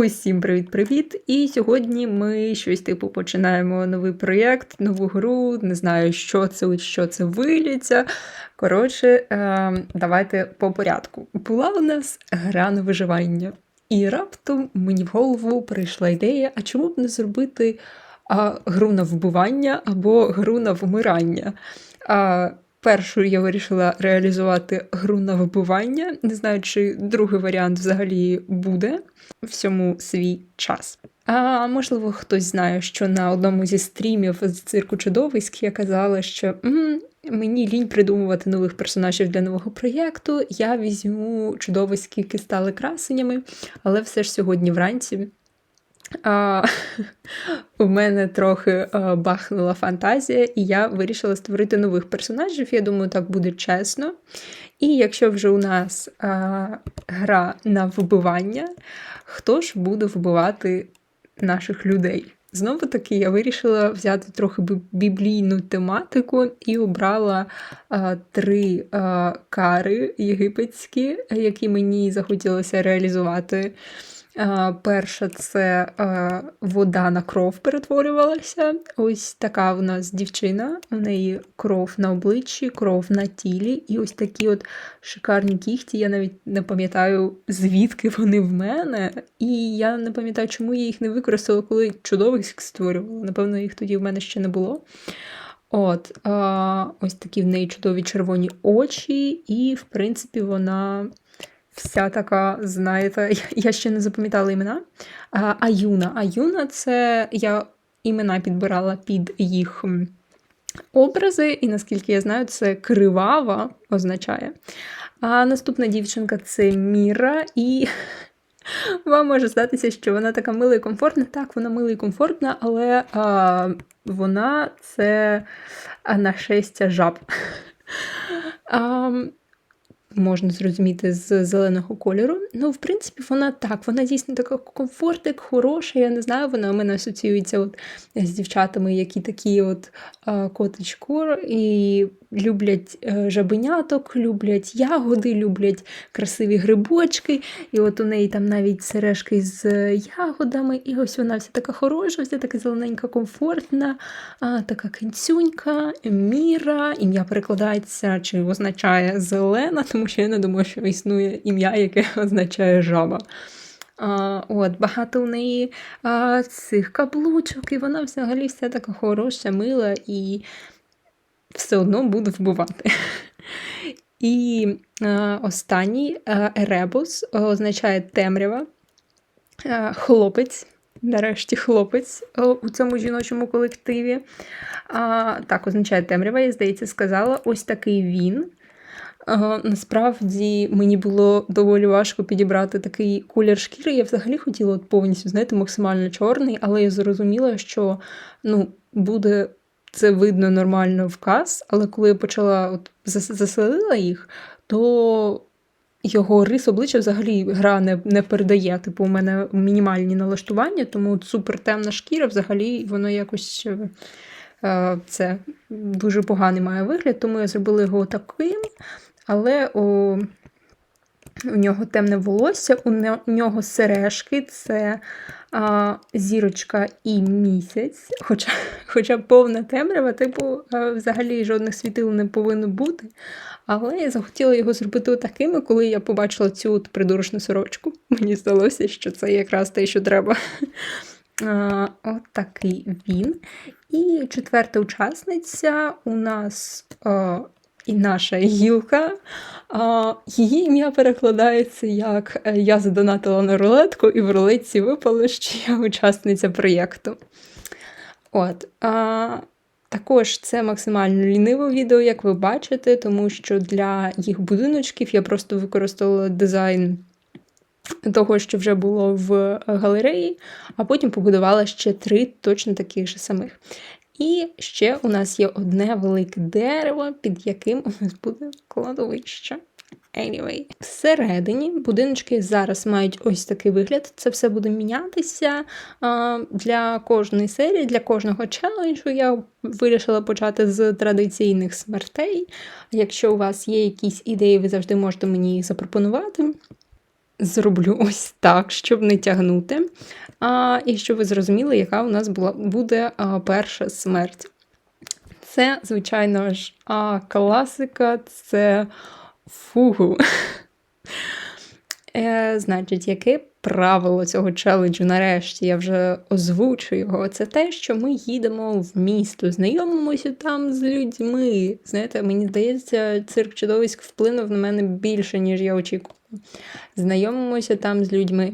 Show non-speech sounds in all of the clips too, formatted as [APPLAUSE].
Усім привіт-привіт! І сьогодні ми щось типу починаємо новий проєкт, нову гру. Не знаю, що це, що це виліться. Коротше, е, давайте по порядку. Була у нас гра на виживання, і раптом мені в голову прийшла ідея: а чому б не зробити а, гру на вбивання або гру на вмирання? А, Першу я вирішила реалізувати гру на вибивання. Не знаю, чи другий варіант взагалі буде всьому свій час. А можливо, хтось знає, що на одному зі стрімів з цирку чудовиськ я казала, що М, мені лінь придумувати нових персонажів для нового проєкту. Я візьму чудовиськи, які стали красенями, але все ж сьогодні вранці. У мене трохи бахнула фантазія, і я вирішила створити нових персонажів. Я думаю, так буде чесно. І якщо вже у нас а, гра на вбивання, хто ж буде вбивати наших людей? Знову таки, я вирішила взяти трохи біблійну тематику і обрала а, три а, кари єгипетські, які мені захотілося реалізувати. Перша це вода на кров перетворювалася. Ось така в нас дівчина, у неї кров на обличчі, кров на тілі, і ось такі от шикарні кіхті. Я навіть не пам'ятаю, звідки вони в мене. І я не пам'ятаю, чому я їх не використала, коли чудових створювала. Напевно, їх тоді в мене ще не було. От, Ось такі в неї чудові червоні очі, і, в принципі, вона вся така, знаєте, я ще не запам'ятала імена. Аюна. Аюна це я імена підбирала під їх образи, і наскільки я знаю, це кривава означає. А наступна дівчинка це Міра, і [LAUGHS] вам може здатися, що вона така мила і комфортна. Так, вона мила і комфортна, але а, вона це нашестя жаб. [LAUGHS] А, можна зрозуміти з зеленого кольору. Ну, в принципі, вона так, вона дійсно така комфортик, хороша. Я не знаю, вона у мене асоціюється от з дівчатами, які такі от котичкор і люблять е, жабеняток, люблять ягоди, люблять красиві грибочки. І от у неї там навіть сережки з ягодами. І ось вона вся така хороша, вся така зелененька, комфортна, така кінцюнька, міра. Ім'я перекладається чи означає зелена, тому що я не думаю, що існує ім'я, яке [LAUGHS] означає жаба. А, От, Багато у неї а, цих каблучок, і вона взагалі вся така хороша, мила і все одно буду вбивати. І е, останній е, еребус означає темрява, е, хлопець, нарешті хлопець е, у цьому жіночому колективі. Е, так, означає темрява, я здається, сказала. Ось такий він. Е, насправді мені було доволі важко підібрати такий колір шкіри. Я взагалі хотіла от повністю, знаєте, максимально чорний, але я зрозуміла, що ну, буде це видно нормально вказ, але коли я почала от заселила їх, то його рис обличчя взагалі гра не не передає. Типу, у мене мінімальні налаштування, тому супер темна шкіра, взагалі, воно якось е, це дуже поганий має вигляд, тому я зробила його таким. Але у, у нього темне волосся, у, нього сережки, це а, зірочка і місяць, хоча [LAUGHS] хоча повна темрява, типу, взагалі жодних світил не повинно бути. Але я захотіла його зробити такими, коли я побачила цю от придурочну сорочку. [LAUGHS] Мені здалося, що це якраз те, що треба. [LAUGHS] А, От такий він. І четверта учасниця у нас а, і наша гілка. Її ім'я перекладається як е, Я задонатила на рулетку, і в рулетці випало, що я учасниця проєкту. От. А, Також це максимально ліниве відео, як ви бачите, тому що для їх будиночків я просто використовувала дизайн того, що вже було в галереї, а потім побудувала ще три точно таких же самих. І ще у нас є одне велике дерево, під яким у нас буде кладовище. Anyway, всередині будиночки зараз мають ось такий вигляд. Це все буде мінятися для кожної серії, для кожного челенджу. Я вирішила почати з традиційних смертей. Якщо у вас є якісь ідеї, ви завжди можете мені їх запропонувати. Зроблю [LAUGHS] ось так, щоб не тягнути. А, І щоб ви зрозуміли, яка у нас була, буде а, перша смерть. Це, звичайно ж, а, класика це фугу. [LAUGHS] Е, Значить, яке правило цього челенджу, нарешті, я вже озвучу його. Це те, що ми їдемо в місто, знайомимося там з людьми. Знаєте, мені здається, цирк чудовиськ вплинув на мене більше, ніж я очікувала. Знайомимося там з людьми.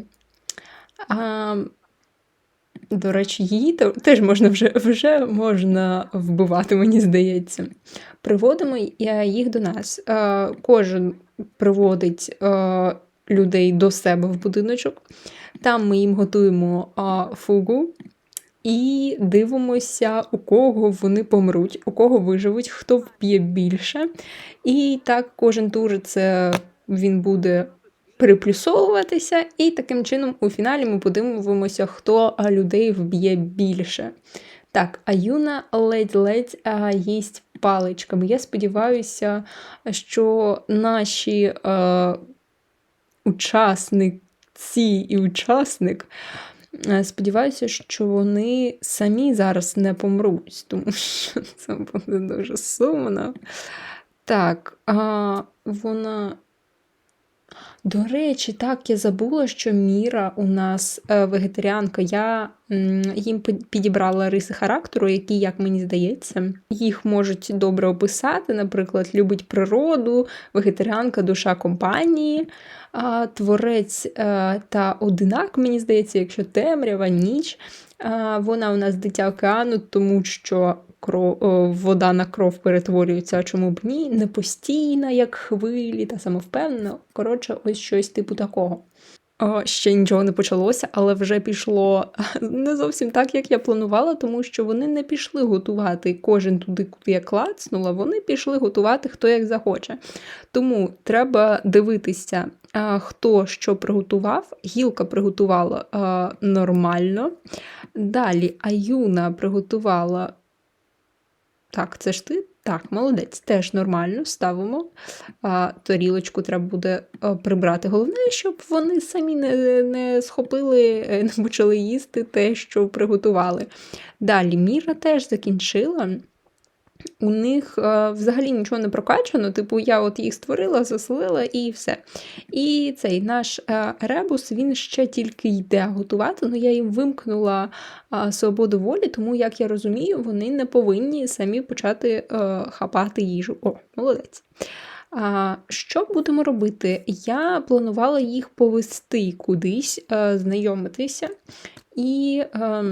А, До речі, її теж можна вже вже можна вбивати, мені здається. Приводимо їх до нас. Кожен приводить людей до себе в будиночок. Там ми їм готуємо а, фугу і дивимося, у кого вони помруть, у кого виживуть, хто вб'є більше. І так, кожен тур це він буде приплюсовуватися, і таким чином у фіналі ми подивимося, хто людей вб'є більше. Так, а Юна ледь-ледь їсть паличками. Я сподіваюся, що наші. Е, учасниці і учасник. Е, сподіваюся, що вони самі зараз не помруть, тому що це буде дуже сумно. Так, а вона до речі, так, я забула, що Міра у нас е, вегетаріанка. Я їм підібрала риси характеру, які, як мені здається, їх можуть добре описати. Наприклад, любить природу, вегетаріанка, душа компанії, творець е, та одинак, мені здається, якщо темрява, ніч. Вона у нас дитя океану, тому що кров, вода на кров перетворюється, а чому б ні, не постійна, як хвилі, та самовпевнено. Коротше, ось щось типу такого. Ще нічого не почалося, але вже пішло [LAUGHS] не зовсім так, як я планувала, тому що вони не пішли готувати кожен туди, куди я клацнула, вони пішли готувати хто як захоче. Тому треба дивитися, хто що приготував. Гілка приготувала нормально. Далі Аюна приготувала так, це ж ти? Так, молодець, теж нормально ставимо. А, Тарілочку треба буде прибрати. Головне, щоб вони самі не не схопили, е, не почали їсти те, що приготували. Далі Міра теж закінчила у них е, взагалі нічого не прокачано. Типу, я от їх створила, заселила і все. І цей наш е, ребус він ще тільки йде готувати. Ну я їм вимкнула е, свободу волі, тому, як я розумію, вони не повинні самі почати е, хапати їжу. О, молодець. А, Що будемо робити? Я планувала їх повести кудись, е, знайомитися. І. Е,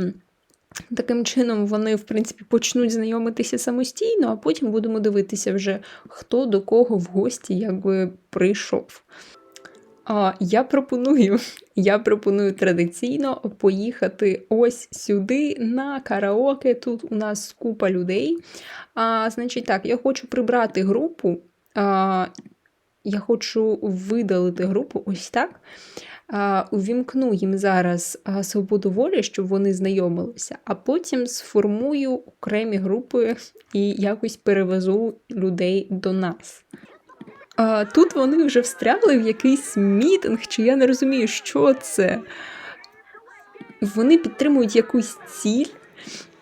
Таким чином, вони, в принципі, почнуть знайомитися самостійно, а потім будемо дивитися вже, хто до кого в гості якби прийшов. А, Я пропоную [LAUGHS] я пропоную традиційно поїхати ось сюди на караоке. Тут у нас купа людей. А, Значить, так, я хочу прибрати групу. А, Я хочу видалити групу ось так увімкну їм зараз свободу волі, щоб вони знайомилися, а потім сформую окремі групи і якось перевезу людей до нас. Тут вони вже встрягли в якийсь мітинг, чи я не розумію, що це. Вони підтримують якусь ціль.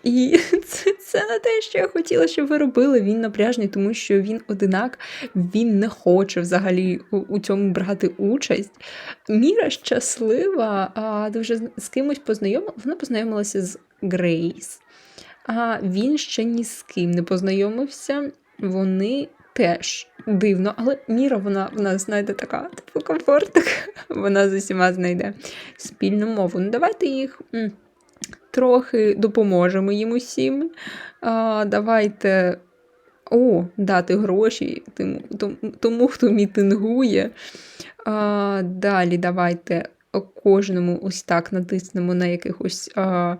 І [LAUGHS] це це не те, що я хотіла, щоб ви робили. Він напряжний, тому що він одинак, він не хоче взагалі у, у цьому брати участь. Міра щаслива, а дуже з кимось познайомила. Вона познайомилася з Грейс, а він ще ні з ким не познайомився. Вони теж дивно, але Міра, вона, вона знаєте, така типу комфортик. [LAUGHS] Вона з усіма знайде спільну мову. Ну, Давайте їх трохи допоможемо їм усім. А, Давайте о, дати гроші тому, тому хто мітингує. А, Далі давайте кожному ось так натиснемо на якихось. А,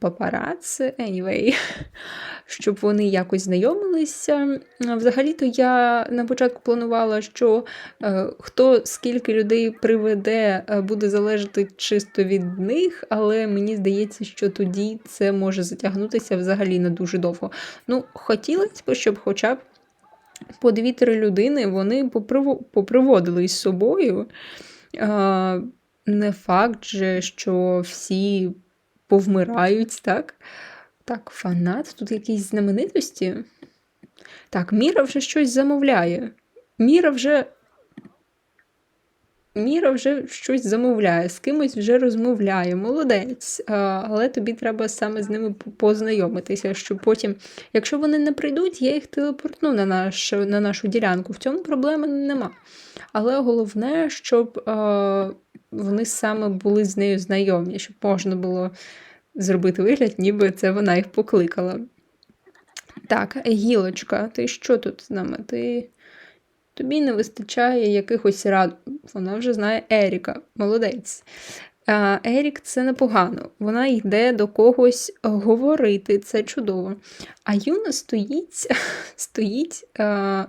папараци, anyway, [LAUGHS] щоб вони якось знайомилися. Взагалі-то я на початку планувала, що е, хто скільки людей приведе, е, буде залежати чисто від них, але мені здається, що тоді це може затягнутися взагалі не дуже довго. Ну, хотілося б, щоб хоча б по дві-три людини вони поприводили з собою. А, не факт же, що всі повмирають, так? Так, фанат, тут якісь знаменитості. Так, Міра вже щось замовляє. Міра вже. Міра вже щось замовляє, з кимось вже розмовляє, молодець. Але тобі треба саме з ними познайомитися, щоб потім, якщо вони не прийдуть, я їх телепортну на, наш, на нашу ділянку. В цьому проблеми нема. Але головне, щоб вони саме були з нею знайомі, щоб можна було зробити вигляд, ніби це вона їх покликала. Так, гілочка, ти що тут з нами? Ти... Тобі не вистачає якихось рад. Вона вже знає Еріка, молодець. Ерік це непогано. Вона йде до когось говорити, це чудово. А Юна стоїть, [LAUGHS] стоїть а,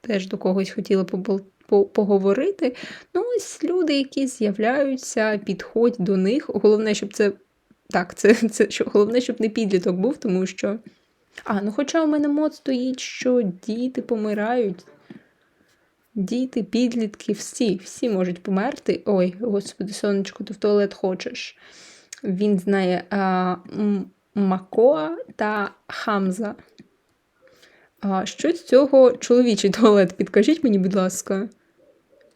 теж до когось хотіла побол- по- поговорити. Ну, ось люди, які з'являються, підходь до них. Головне, щоб це. Так, це, це що, головне, щоб не підліток був, тому що. А, ну хоча у мене мод стоїть, що діти помирають. Діти, підлітки, всі, всі можуть померти. Ой, господи, сонечко, ти в туалет хочеш. Він знає а, Макоа та Хамза. А, що з цього чоловічий туалет? Підкажіть мені, будь ласка.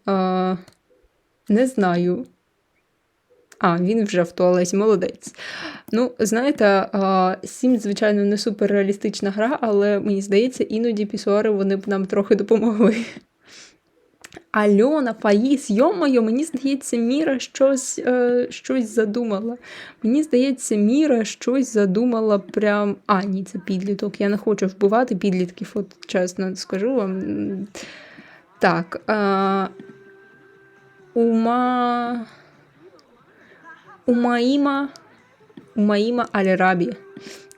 А, не знаю. А, він вже в туалеті, молодець. Ну, знаєте, Сім, звичайно, не суперреалістична гра, але мені здається, іноді пісуари вони б нам трохи допомогли. Альона, Фаїс, йомайо, мені здається, Міра щось, е, щось задумала. Мені здається, Міра щось задумала прям. А, ні, це підліток. Я не хочу вбивати підлітків, от чесно скажу вам. Так. Е, Ума. Умаїма. Умаїма Аль-Рабі.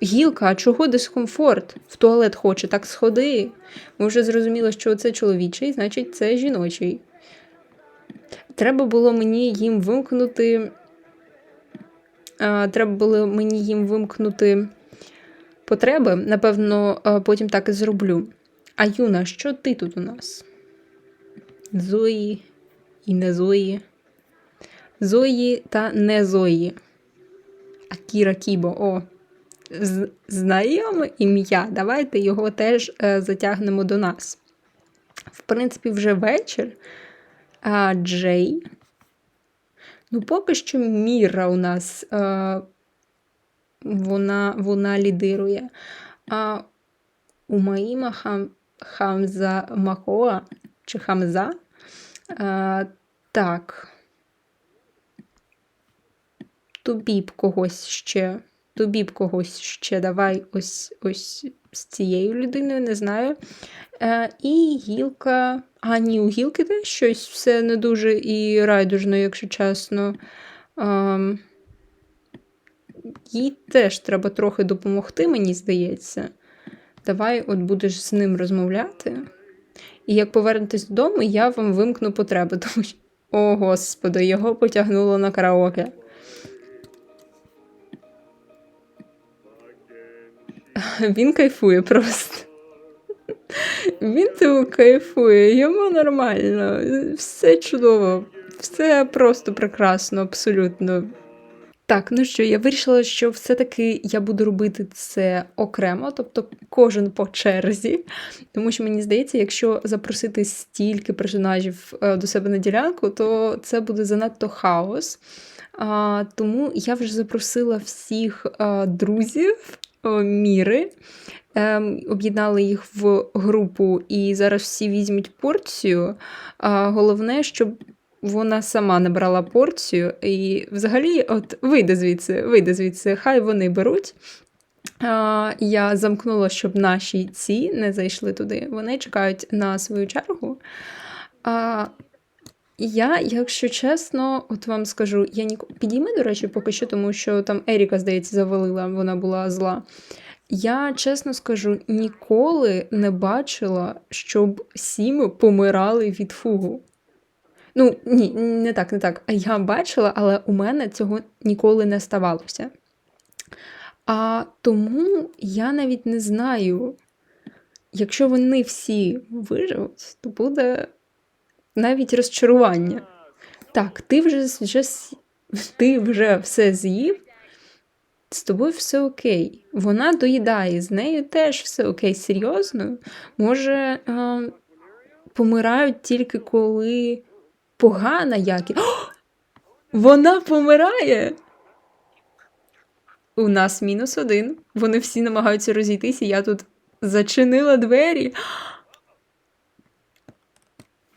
Гілка, а чого дискомфорт? В туалет хоче, так сходи. Ми вже зрозуміли, що це чоловічий, значить, це жіночий. Треба було мені їм вимкнути. Треба було мені їм вимкнути потреби. Напевно, потім так і зроблю. А Юна, що ти тут у нас? Зої і не Зої. Зої та не Зої. Акіра Кібо. О, знайоме ім'я. Давайте його теж е, затягнемо до нас. В принципі, вже вечір. А Джей. Ну, поки що Міра у нас е, вона, вона лідирує. А у Маїма Хам, Хамза Махоа чи Хамза. Е, так. Тобі б когось ще. Тобі б когось ще давай ось ось з цією людиною, не знаю. Е, і гілка. А, ні, у гілки теж щось все не дуже і райдужно, якщо чесно. Ем, їй теж треба трохи допомогти, мені здається. Давай от будеш з ним розмовляти. І як повернетесь додому, я вам вимкну потреби, [LAUGHS] тому що. О, господи, його потягнуло на караоке. [LAUGHS] Він кайфує просто. Він тому кайфує, йому нормально, все чудово, все просто прекрасно, абсолютно. Так, ну що, я вирішила, що все-таки я буду робити це окремо, тобто кожен по черзі. Тому що мені здається, якщо запросити стільки персонажів е, до себе на ділянку, то це буде занадто хаос. А, тому я вже запросила всіх а, друзів а, Міри, ем, об'єднали їх в групу, і зараз всі візьмуть порцію. А, головне, щоб вона сама не брала порцію. І взагалі, от вийде звідси, вийде звідси, хай вони беруть. Я замкнула, щоб наші ці не зайшли туди. Вони чекають на свою чергу. Я, якщо чесно, от вам скажу, я ні... підійми, до речі, поки що, тому що там Еріка, здається, завалила, вона була зла. Я чесно скажу, ніколи не бачила, щоб сіми помирали від фугу. Ну, ні, не так, не так. Я бачила, але у мене цього ніколи не ставалося. А тому я навіть не знаю, якщо вони всі виживуть, то буде навіть розчарування. Так, ти вже, вже, ти вже все з'їв, з тобою все окей. Вона доїдає, з нею теж все окей. Серйозно? Може, е, помирають тільки коли погана якість. Вона помирає! У нас мінус один. Вони всі намагаються розійтися. Я тут зачинила двері.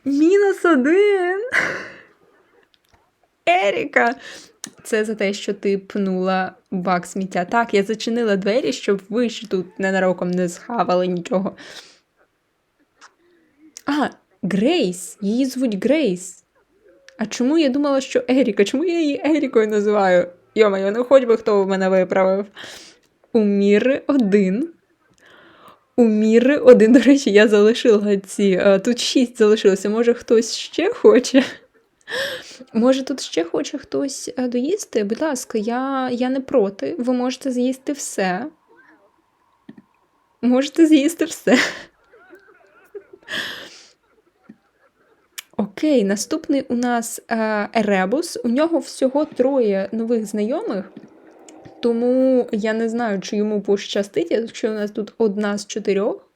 Мінус один. Еріка. Це за те, що ти пнула бак сміття. Так, я зачинила двері, щоб ви ще тут ненароком не схавали нічого. А, Грейс. Її звуть Грейс. А чому я думала, що Еріка? Чому я її Ерікою називаю? Йомаю, ну хоч би хто в мене виправив. У Міри один. У Міри один, до речі, я залишила ці. Тут шість залишилося. Може, хтось ще хоче? Може, тут ще хоче хтось е, доїсти? Будь ласка, я, я не проти. Ви можете з'їсти все. Можете з'їсти все. Окей, наступний у нас е, Еребус. У нього всього троє нових знайомих, тому я не знаю, чи йому пощастить, якщо у нас тут одна з чотирьох.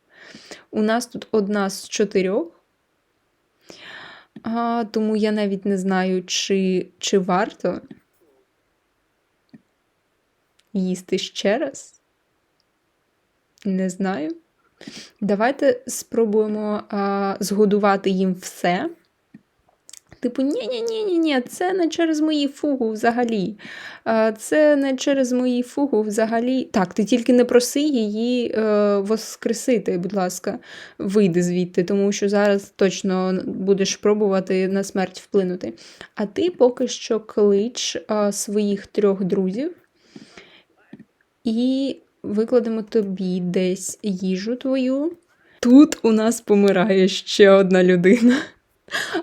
У нас тут одна з чотирьох. А, тому я навіть не знаю, чи, чи варто їсти ще раз. Не знаю. Давайте спробуємо а, згодувати їм все. Типу, ні-ні-ні, ні це не через мої фугу взагалі. Це не через мої фугу взагалі. Так, ти тільки не проси її е, воскресити, будь ласка, вийди звідти, тому що зараз точно будеш пробувати на смерть вплинути. А ти поки що клич а, своїх трьох друзів і викладемо тобі десь їжу твою. Тут у нас помирає ще одна людина.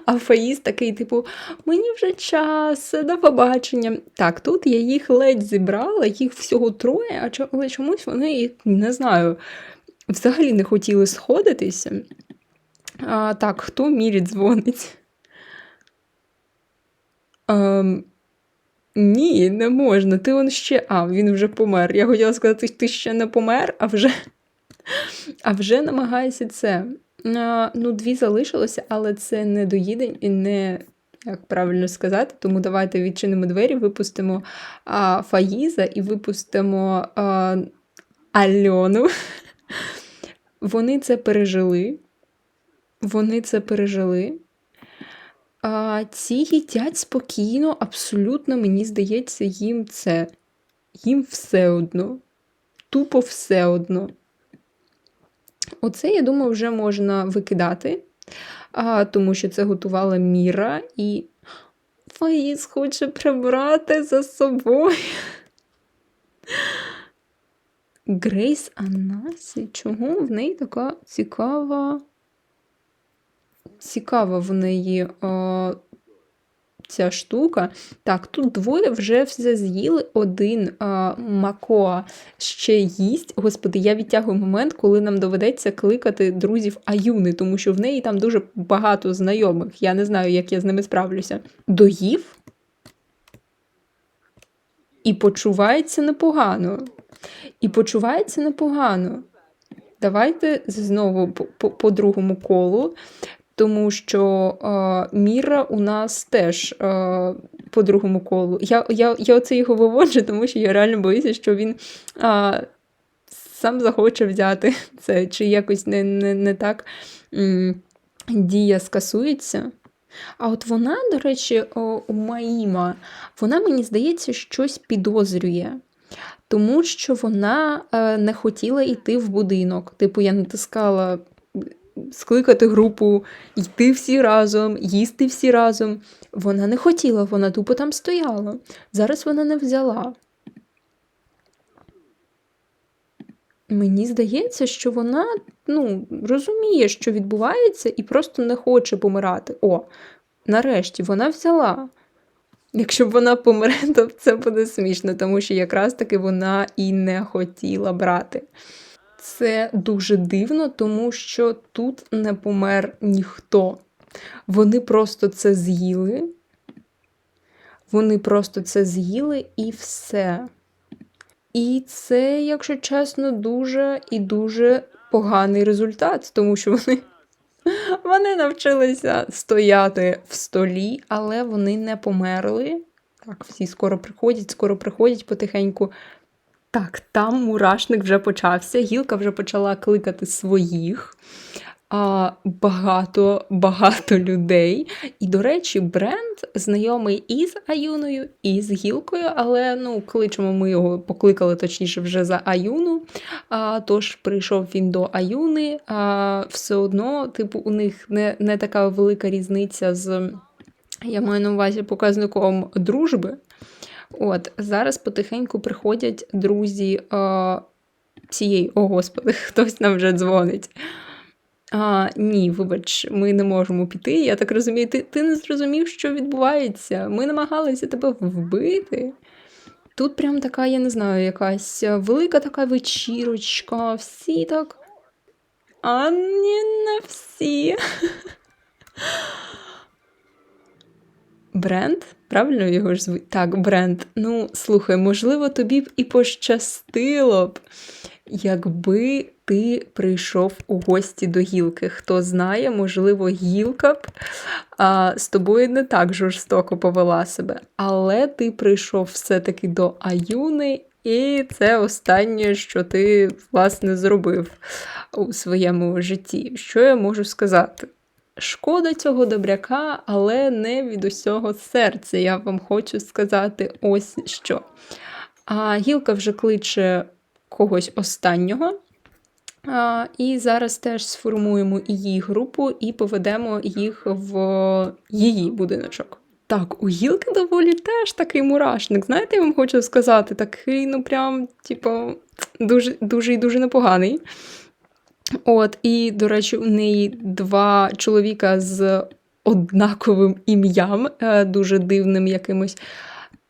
А Фаїс такий, типу, мені вже час, до побачення. Так, тут я їх ледь зібрала, їх всього троє, але чомусь вони, не знаю, взагалі не хотіли сходитися. А, так, хто Мірі дзвонить? Ем, ні, не можна. Ти он ще. А, він вже помер. Я хотіла сказати, ти ще не помер, а вже, а вже намагається це. А, ну, дві залишилося, але це не доїдень і не. Як правильно сказати, тому давайте відчинимо двері, випустимо а, Фаїза і випустимо а, Альону. [LAUGHS] Вони це пережили. Вони це пережили. А, ці їдять спокійно, абсолютно, мені здається, їм це. Їм все одно. Тупо все одно. Оце, я думаю, вже можна викидати, а, тому що це готувала Міра і Фаїс хоче прибрати за собою. Грейс Анасі, чого в неї така цікава. Цікава в неї о, ця штука. Так, тут двоє вже все з'їли, один а, Макоа ще їсть. Господи, я відтягую момент, коли нам доведеться кликати друзів Аюни, тому що в неї там дуже багато знайомих. Я не знаю, як я з ними справлюся. Доїв і почувається непогано. І почувається непогано. Давайте знову по, по, другому колу тому що е, Міра у нас теж е, по другому колу. Я я, я оце його виводжу, тому що я реально боюся, що він е, сам захоче взяти [LAUGHS] це, чи якось не не, не так дія скасується. А от вона, до речі, у Маїма, вона, мені здається, щось підозрює. Тому що вона е, не хотіла йти в будинок. Типу, я натискала скликати групу, йти всі разом, їсти всі разом. Вона не хотіла, вона тупо там стояла. Зараз вона не взяла. Мені здається, що вона ну, розуміє, що відбувається, і просто не хоче помирати. О, нарешті вона взяла. Якщо б вона помре, [LAUGHS] то це буде смішно, тому що якраз таки вона і не хотіла брати. Це дуже дивно, тому що тут не помер ніхто. Вони просто це з'їли, Вони просто це з'їли і все. І це, якщо чесно, дуже і дуже поганий результат, тому що вони, вони навчилися стояти в столі, але вони не померли. Так, всі скоро приходять, скоро приходять потихеньку. Так, там мурашник вже почався, гілка вже почала кликати своїх. А, багато багато людей. І, до речі, бренд знайомий і з Аюною, і з гілкою, але ну, кличемо ми його покликали точніше вже за Аюну. А, Тож прийшов він до Аюни. А, Все одно, типу, у них не, не така велика різниця з, я маю на увазі, показником дружби. От, зараз потихеньку приходять друзі а, цієї, о господи, [LAUGHS] хтось нам вже дзвонить. А, Ні, вибач, ми не можемо піти. Я так розумію, ти, ти не зрозумів, що відбувається. Ми намагалися тебе вбити. Тут прям така, я не знаю, якась велика така вечірочка, всі так. А ні, не всі. [LAUGHS] Бренд? Правильно його ж звуть? Так, бренд. Ну, слухай, можливо, тобі б і пощастило б, якби ти прийшов у гості до гілки. Хто знає, можливо, гілка б а, з тобою не так жорстоко повела себе. Але ти прийшов все-таки до Аюни, і це останнє, що ти, власне, зробив у своєму житті. Що я можу сказати? Шкода цього добряка, але не від усього серця. Я вам хочу сказати ось що. А гілка вже кличе когось останнього. А, І зараз теж сформуємо її групу і поведемо їх в її будиночок. Так, у гілки доволі теж такий мурашник. Знаєте, я вам хочу сказати, такий, ну прям, типу, дуже дуже і дуже непоганий. От, і, до речі, у неї два чоловіка з однаковим ім'ям, е, дуже дивним якимось.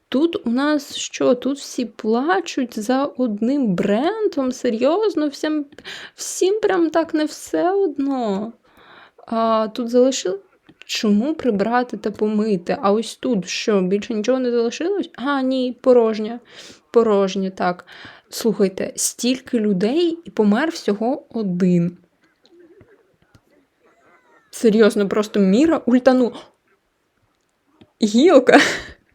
Тут у нас що? Тут всі плачуть за одним брендом, серйозно, всім всім прям так не все одно. А Тут залишили. Чому прибрати та помити? А ось тут що, більше нічого не залишилось? А, ні, порожня. Порожнє, так. Слухайте, стільки людей і помер всього один. Серйозно, просто міра ультану. Гілка.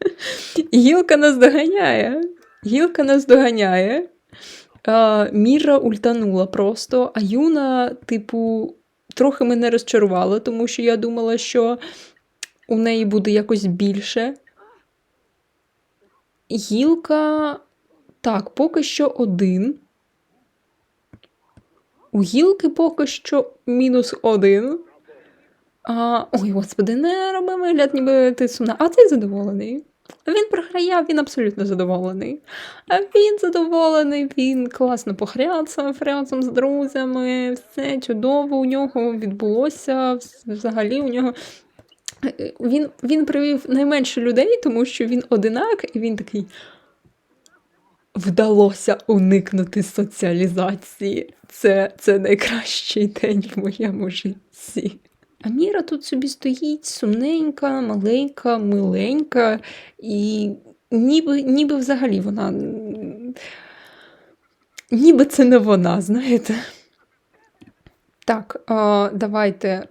[LAUGHS] Гілка нас доганяє. Гілка нас доганяє. Міра ультанула просто, а Юна, типу, трохи мене розчарувала, тому що я думала, що у неї буде якось більше. Гілка. Так, поки що один. У гілки поки що мінус один. А, Ой, господи, не роби вигляд, ніби ти сумна. А ти задоволений? Він програє, він абсолютно задоволений. А він задоволений, він класно похряцав разом з друзями, все чудово у нього відбулося. Взагалі у нього. Він він привів найменше людей, тому що він одинак, і він такий. Вдалося уникнути соціалізації. Це, Це найкращий день в моєму житті. А Міра тут собі стоїть сумненька, маленька, миленька, і ніби ніби взагалі вона. Ніби це не вона, знаєте. Так, давайте.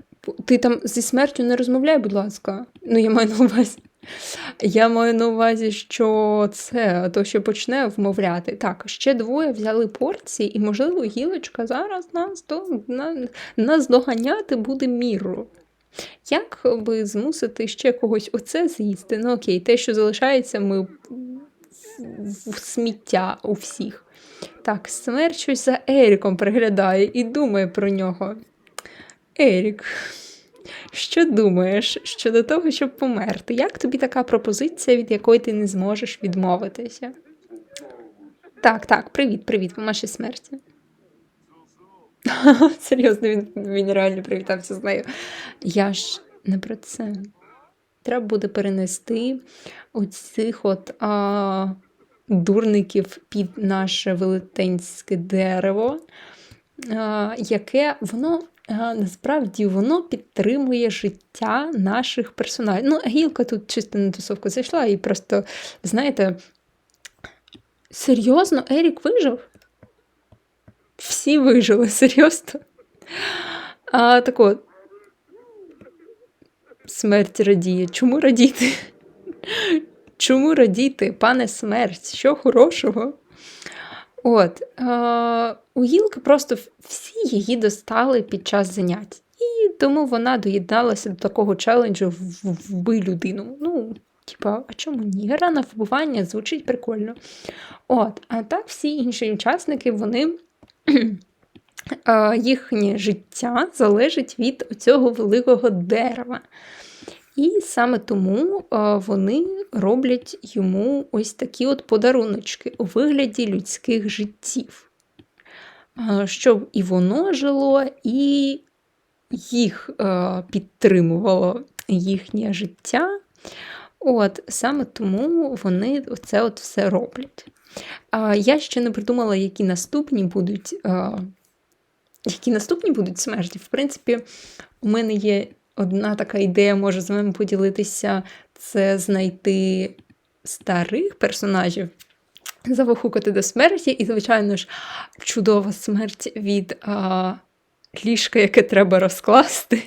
Ти там зі смертю не розмовляй, будь ласка. Ну, я маю на увазі. Я маю на увазі, що це то, що почне вмовляти. Так, ще двоє взяли порції, і, можливо, гілочка зараз нас до, на, нас доганяти буде міру. Як би змусити ще когось оце з'їсти? Ну окей, те, що залишається, ми в сміття у всіх. Так, смерть щось за Еріком приглядає і думає про нього. Ерік. Що думаєш щодо того, щоб померти? Як тобі така пропозиція, від якої ти не зможеш відмовитися? Так, так, привіт, привіт, помаші смерті. [LAUGHS] Серйозно, він він реально привітався з нею. Я ж не про це. Треба буде перенести оцих от а, дурників під наше велетенське дерево, а, яке воно насправді воно підтримує життя наших персонажів. Ну, гілка тут чисто на тусовку зайшла і просто, знаєте, серйозно, Ерік вижив? Всі вижили, [LAUGHS] серйозно. А, Так от, смерть радіє. Чому радіти? [LAUGHS] Чому радіти, пане смерть? Що хорошого? От, е, у Гілки просто всі її достали під час занять. І тому вона доєдналася до такого челенджу вбий людину. Ну, типа, а чому ні? Гра на вбивання звучить прикольно. От, А так всі інші учасники, вони. [CLEARS THROAT] Їхнє життя залежить від цього великого дерева. І саме тому вони роблять йому ось такі от подаруночки у вигляді людських життів, щоб і воно жило, і їх підтримувало їхнє життя. От Саме тому вони це от все роблять. Я ще не придумала, які наступні будуть. Які наступні будуть смерті. В принципі, у мене є одна така ідея, може з вами поділитися, це знайти старих персонажів, завихукати до смерті, і, звичайно ж, чудова смерть від а, ліжка, яке треба розкласти.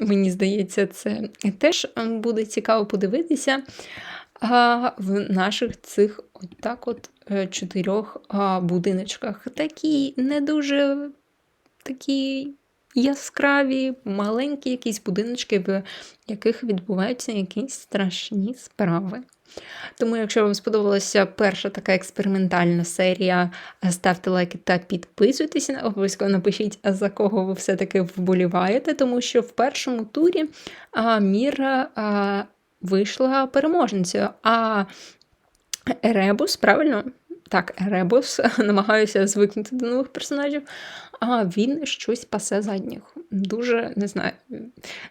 Мені здається, це теж буде цікаво подивитися. А В наших цих отак от е, чотирьох будиночках такі не дуже такі яскраві, маленькі якісь будиночки, в яких відбуваються якісь страшні справи. Тому, якщо вам сподобалася перша така експериментальна серія, ставте лайки та підписуйтесь, обов'язково напишіть, за кого ви все-таки вболіваєте, тому що в першому турі а, Міра а, вийшла переможницею, а Еребус, правильно? Так, Еребус, [LAUGHS] намагаюся звикнути до нових персонажів, а він щось пасе задніх. Дуже не знаю.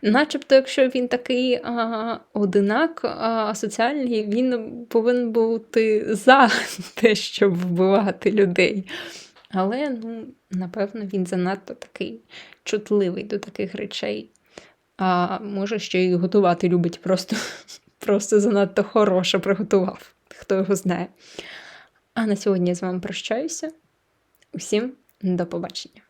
Начебто, якщо він такий а, одинак а, соціальний, він повинен бути за [LAUGHS] те, щоб вбивати людей. Але, ну, напевно, він занадто такий чутливий до таких речей. А може, ще й готувати любить, просто, [LAUGHS] просто занадто хороше приготував. Хто його знає. А на сьогодні я з вами прощаюся. Усім до побачення!